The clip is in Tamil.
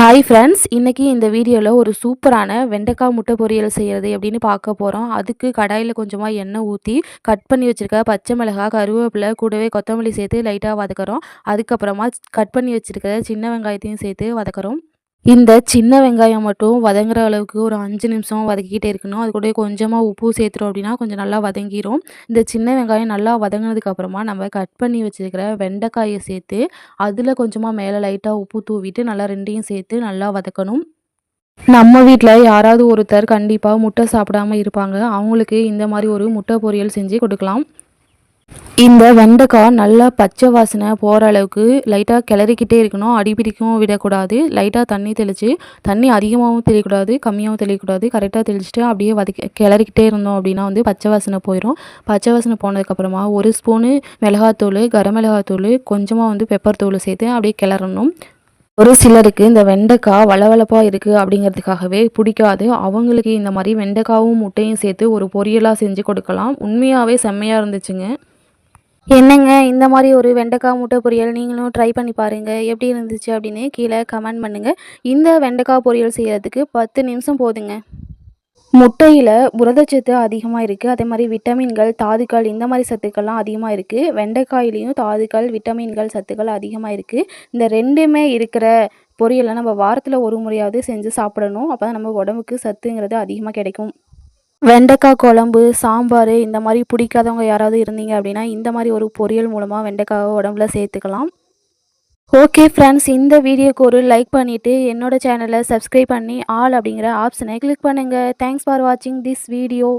ஹாய் ஃப்ரெண்ட்ஸ் இன்றைக்கி இந்த வீடியோவில் ஒரு சூப்பரான வெண்டைக்காய் முட்டை பொரியல் செய்கிறது அப்படின்னு பார்க்க போகிறோம் அதுக்கு கடாயில் கொஞ்சமாக எண்ணெய் ஊற்றி கட் பண்ணி வச்சுருக்க பச்சை மிளகாய் கருவேப்பிலை கூடவே கொத்தமல்லி சேர்த்து லைட்டாக வதக்குறோம். அதுக்கப்புறமா கட் பண்ணி வச்சுருக்க சின்ன வெங்காயத்தையும் சேர்த்து வதக்குறோம். இந்த சின்ன வெங்காயம் மட்டும் வதங்குற அளவுக்கு ஒரு அஞ்சு நிமிஷம் வதக்கிக்கிட்டே இருக்கணும். அது கூட கொஞ்சமாக உப்பு சேர்த்துறோம் அப்படின்னா கொஞ்சம் நல்லா வதங்கிரும். இந்த சின்ன வெங்காயம் நல்லா வதங்கினதுக்கப்புறமா நம்ம கட் பண்ணி வச்சுருக்கிற வெண்டைக்காயை சேர்த்து அதில் கொஞ்சமாக மேலே லைட்டாக உப்பு தூவிட்டு நல்லா ரெண்டையும் சேர்த்து நல்லா வதக்கணும். நம்ம வீட்டில் யாராவது ஒருத்தர் கண்டிப்பாக முட்டை சாப்பிடாம இருப்பாங்க. அவங்களுக்கு இந்த மாதிரி ஒரு முட்டை பொரியல் செஞ்சு கொடுக்கலாம். இந்த வெண்டைக்காய் நல்லா பச்சை வாசனை போகிற அளவுக்கு லைட்டாக கிளறிக்கிட்டே இருக்கணும். அடிப்பிடிக்கவும் விடக்கூடாது. லைட்டாக தண்ணி தெளித்து தண்ணி அதிகமாகவும் தெளிக்கக்கூடாது கம்மியாகவும் தெளிக்கக்கூடாது கரெக்டாக தெளிச்சுட்டு அப்படியே வதக்கி கிளறிக்கிட்டே இருந்தோம் அப்படின்னா வந்து பச்சை வாசனை போயிடும் பச்சை வாசனை போனதுக்கப்புறமா ஒரு ஸ்பூனு மிளகாத்தூள் கரம் மிளகாத்தூள் கொஞ்சமாக வந்து பெப்பர் தூள் சேர்த்து அப்படியே கிளறணும். ஒரு சிலருக்கு இந்த வெண்டைக்காய் வளவளப்பாக இருக்குது அப்படிங்கிறதுக்காகவே பிடிக்காது. அவங்களுக்கு இந்த மாதிரி வெண்டைக்காவும் முட்டையும் சேர்த்து ஒரு பொரியலாக செஞ்சு கொடுக்கலாம். உண்மையாகவே செம்மையாக இருந்துச்சுங்க. என்னங்க இந்த மாதிரி ஒரு வெண்டைக்காய் முட்டை பொரியல் நீங்களும் ட்ரை பண்ணி பாருங்கள் எப்படி இருந்துச்சு அப்படின்னு கீழே கமெண்ட் பண்ணுங்கள் இந்த வெண்டைக்காய் பொரியல் செய்கிறதுக்கு பத்து நிமிஷம் போதுங்க. முட்டையில் புரதச்சத்து அதிகமாக இருக்குது அதே மாதிரி விட்டமின்கள் தாதுக்கள் இந்த மாதிரி சத்துக்கள்லாம் அதிகமாக இருக்குது வெண்டைக்காயிலையும் தாதுக்கள் விட்டமின்கள் சத்துக்கள் அதிகமாக இருக்குது இந்த ரெண்டுமே இருக்கிற பொரியலை நம்ம வாரத்தில் ஒரு முறையாவது செஞ்சு சாப்பிடணும். அப்போ தான் நம்ம உடம்புக்கு சத்துங்கிறது அதிகமாக கிடைக்கும். வெண்டைக்காய் குழம்பு சாம்பார் இந்த மாதிரி பிடிக்காதவங்க யாராவது இருந்தீங்க அப்படின்னா இந்த மாதிரி ஒரு பொரியல் மூலமாக வெண்டைக்காவை உடம்புல சேர்த்துக்கலாம். ஓகே ஃப்ரெண்ட்ஸ் இந்த வீடியோக்கு ஒரு லைக் பண்ணிவிட்டு என்னோட சேனலை சப்ஸ்கிரைப் பண்ணி ஆல் அப்படிங்கிற ஆப்ஷனை கிளிக் பண்ணுங்கள் தேங்க்ஸ் ஃபார் வாட்சிங் திஸ் வீடியோ